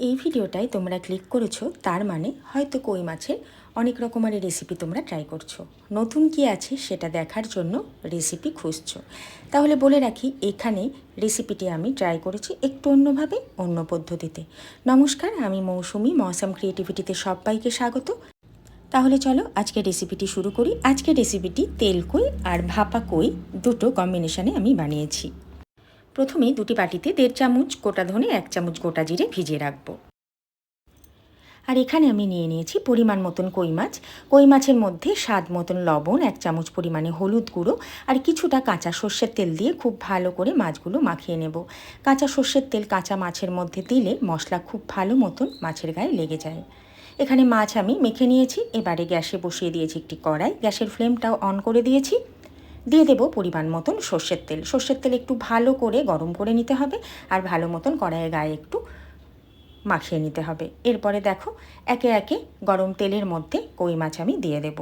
এই ভিডিওটায় তোমরা ক্লিক করেছ, তার মানে হয়তো কই মাছের অনেক রকমের রেসিপি তোমরা ট্রাই করছ। নতুন কি আছে সেটা দেখার জন্য রেসিপি খুঁজছো। তাহলে বলে রাখি, এখানে রেসিপিটি আমি ট্রাই করেছি একটু অন্যভাবে, অন্য পদ্ধতিতে। নমস্কার, আমি মৌসুমি, মৌসাম ক্রিয়েটিভিটিতে সবাইকে স্বাগত। তাহলে চলো আজকে রেসিপিটি শুরু করি। আজকে রেসিপিটি তেল কই আর ভাপা কই, দুটো কম্বিনেশানে আমি বানিয়েছি। প্রথমে দুটি বাটিতে দেড় চামচ গোটা ধনে, এক চামচ গোটা জিরে ভিজিয়ে রাখব। আর এখানে আমি নিয়ে নিয়েছি পরিমাণ মতন কই মাছ। কই মাছের মধ্যে স্বাদ মতন লবণ, এক চামচ পরিমাণে হলুদ গুঁড়ো আর কিছুটা কাঁচা সর্ষের তেল দিয়ে খুব ভালো করে মাছগুলো মাখিয়ে নেব। কাঁচা সর্ষের তেল কাঁচা মাছের মধ্যে দিলে মশলা খুব ভালো মতন মাছের গায়ে লেগে যায়। এখানে মাছ আমি মেখে নিয়েছি, এবারে গ্যাসে বসিয়ে দিয়েছি একটি কড়াই। গ্যাসের ফ্লেমটাও অন করে দিয়েছি। দিয়ে দেবো পরিমাণ মতন সর্ষের তেল। সর্ষের তেল একটু ভালো করে গরম করে নিতে হবে আর ভালো মতন কড়াইয়ের গায়ে একটু মাখিয়ে নিতে হবে। এরপরে দেখো একে একে গরম তেলের মধ্যে কই মাছ আমি দিয়ে দেব।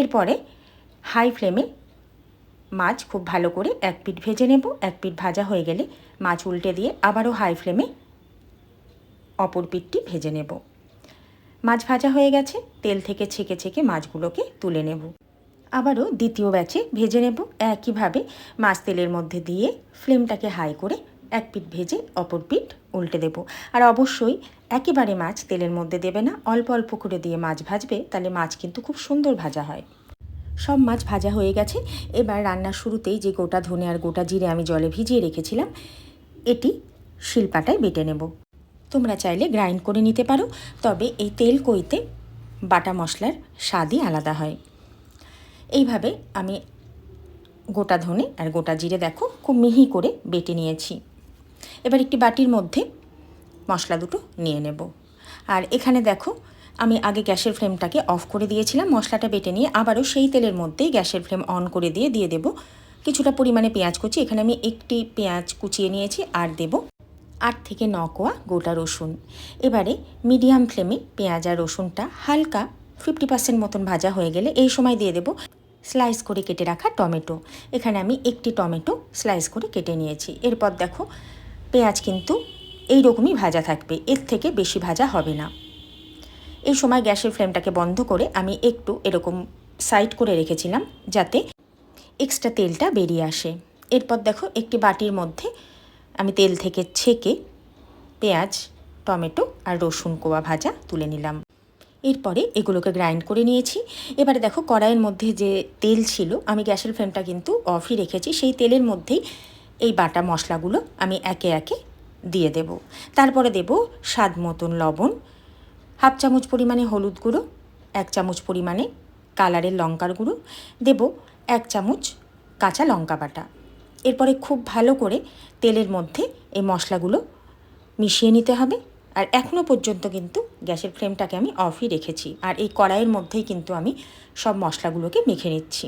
এরপরে হাই ফ্লেমে মাছ খুব ভালো করে এক পিঠ ভেজে নেব। এক পিঠ ভাজা হয়ে গেলে মাছ উল্টে দিয়ে আবারও হাই ফ্লেমে অপর পিঠটি ভেজে নেব। মাছ ভাজা হয়ে গেছে। তেল থেকে ছেঁকে ছেঁকে মাছগুলোকে তুলে নেব। আবারও দ্বিতীয় ব্যাচে ভেজে নেব। একইভাবে মাছ তেলের মধ্যে দিয়ে ফ্লেমটাকে হাই করে এক পিঠ ভেজে অপর পিঠ উল্টে দেব। আর অবশ্যই একেবারে মাছ তেলের মধ্যে দেবে না। অল্প অল্প করে দিয়ে মাছ ভাজবে, তাহলে মাছ কিন্তু খুব সুন্দর ভাজা হয়। সব মাছ ভাজা হয়ে গেছে। এবার রান্নার শুরুতেই যে গোটা ধনে আর গোটা জিরে আমি জলে ভিজিয়ে রেখেছিলাম, এটি শিলপাটায় বেটে নেব। তোমরা চাইলে গ্রাইন্ড করে নিতে পারো, তবে এই তেল কইতে বাটা মশলার স্বাদই আলাদা হয়। এইভাবে আমি গোটা ধনে আর গোটা জিরে দেখো খুব মিহি করে বেটে নিয়েছি। এবার একটি বাটির মধ্যে মশলা দুটো নিয়ে নেব। আর এখানে দেখো আমি আগে গ্যাসের ফ্লেমটাকে অফ করে দিয়েছিলাম, মশলাটা বেটে নিয়ে আবারও সেই তেলের মধ্যেই গ্যাসের ফ্লেম অন করে দিয়ে দিয়ে দেব। কিছুটা পরিমাণে পেঁয়াজ কুচি, এখানে আমি একটি পেঁয়াজ কুচিয়ে নিয়েছি আর দেব আট থেকে ন কোয়া গোটা রসুন। এবারে মিডিয়াম ফ্লেমে পেঁয়াজ আর রসুনটা হালকা ফিফটি পার্সেন্ট মতন ভাজা হয়ে গেলে এই সময় দিয়ে দেব স্লাইস করে কেটে রাখা টমেটো। এখানে আমি একটি টমেটো স্লাইস করে কেটে নিয়েছি। এরপর দেখো, পেঁয়াজ কিন্তু এই রকমই ভাজা থাকবে, এর থেকে বেশি ভাজা হবে না। এই সময় গ্যাসের ফ্লেমটাকে বন্ধ করে আমি একটু এরকম সাইড করে রেখেছিলাম যাতে এক্সট্রা তেলটা বেরিয়ে আসে। এরপর দেখো, একটি বাটির মধ্যে আমি তেল থেকে ছেঁকে পেঁয়াজ, টমেটো আর রসুন কোয়া ভাজা তুলে নিলাম। এরপরে এগুলোকে গ্রাইন্ড করে নিয়েছি। এবারে দেখো কড়াইয়ের মধ্যে যে তেল ছিল, আমি গ্যাসের ফ্লেমটা কিন্তু অফই রেখেছি। সেই তেলের মধ্যেই এই বাটা মশলাগুলো আমি একে একে দিয়ে দেব। তারপরে দেব স্বাদ মতন লবণ, হাফ চামচ পরিমাণে হলুদ গুঁড়ো, এক চামচ পরিমাণে কালারের লঙ্কার গুঁড়ো, দেব এক চামচ কাঁচা লঙ্কা বাটা। এরপরে খুব ভালো করে তেলের মধ্যে এই মশলাগুলো মিশিয়ে নিতে হবে। আর এখনও পর্যন্ত কিন্তু গ্যাসের ফ্লেমটাকে আমি অফই রেখেছি। আর এই কড়াইয়ের মধ্যেই কিন্তু আমি সব মশলাগুলোকে মেখে নিচ্ছি।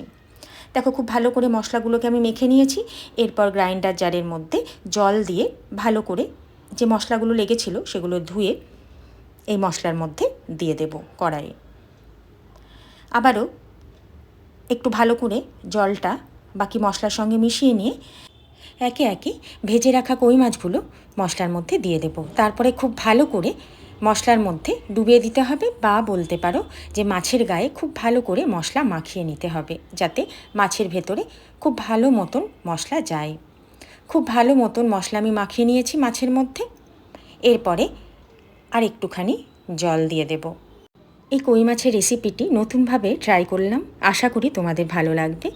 দেখো, খুব ভালো করে মশলাগুলোকে আমি মেখে নিয়েছি। এরপর গ্রাইন্ডার জারের মধ্যে জল দিয়ে ভালো করে যে মশলাগুলো লেগেছিল সেগুলো ধুয়ে এই মশলার মধ্যে দিয়ে দেব কড়াইয়ে। আবারও একটু ভালো করে জলটা বাকি মশলার সঙ্গে মিশিয়ে নিয়ে একে একে ভেজে রাখা কই মাছগুলো মশলার মধ্যে দিয়ে দেব। তারপরে খুব ভালো করে মশলার মধ্যে ডুবিয়ে দিতে হবে বা বলতে পারো যে মাছের গায়ে খুব ভালো করে মশলা মাখিয়ে নিতে হবে যাতে মাছের ভেতরে খুব ভালো মতন মশলা যায়। খুব ভালো মতন মশলা আমি মাখিয়ে নিয়েছি মাছের মধ্যে। এরপরে আর একটুখানি জল দিয়ে দেব। এই কই মাছের রেসিপিটি নতুনভাবে ট্রাই করলাম। আশা করি তোমাদের ভালো লাগবে।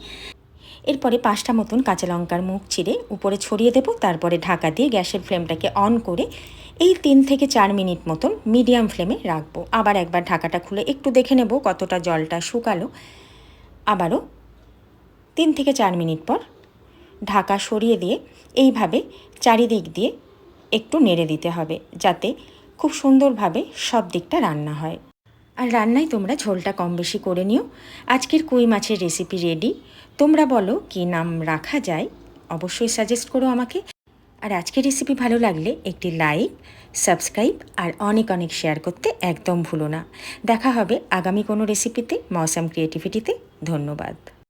এরপরে পাঁচটা মতন কাঁচা লঙ্কার মুখ চিড়ে উপরে ছড়িয়ে দেবো, তারপরে ঢাকা দিয়ে গ্যাসের ফ্লেমটাকে অন করে এই তিন থেকে চার মিনিট মতন মিডিয়াম ফ্লেমে রাখব। আবার একবার ঢাকাটা খুলে একটু দেখে নেব কতটা জলটা শুকালো। আবারও তিন থেকে চার মিনিট পর ঢাকা সরিয়ে দিয়ে এইভাবে চারিদিক দিয়ে একটু নেড়ে দিতে হবে, যাতে খুব সুন্দরভাবে সব দিকটা রান্না হয়। আর রান্নায় তোমরা ঝোলটা কম বেশি করে নিও। আজকের কুই মাছের রেসিপি রেডি তোমরা বলো, কি নাম রাখা যায়? অবশ্যই সাজেস্ট করো আমাকে। আর আজকের রেসিপি ভালো লাগলে একটি লাইক সাবস্ক্রাইব আর অনেক অনেক শেয়ার করতে একদম ভুলো না। দেখা হবে আগামী কোনো রেসিপিতে মৌসাম ক্রিয়েটিভিটিতে ধন্যবাদ।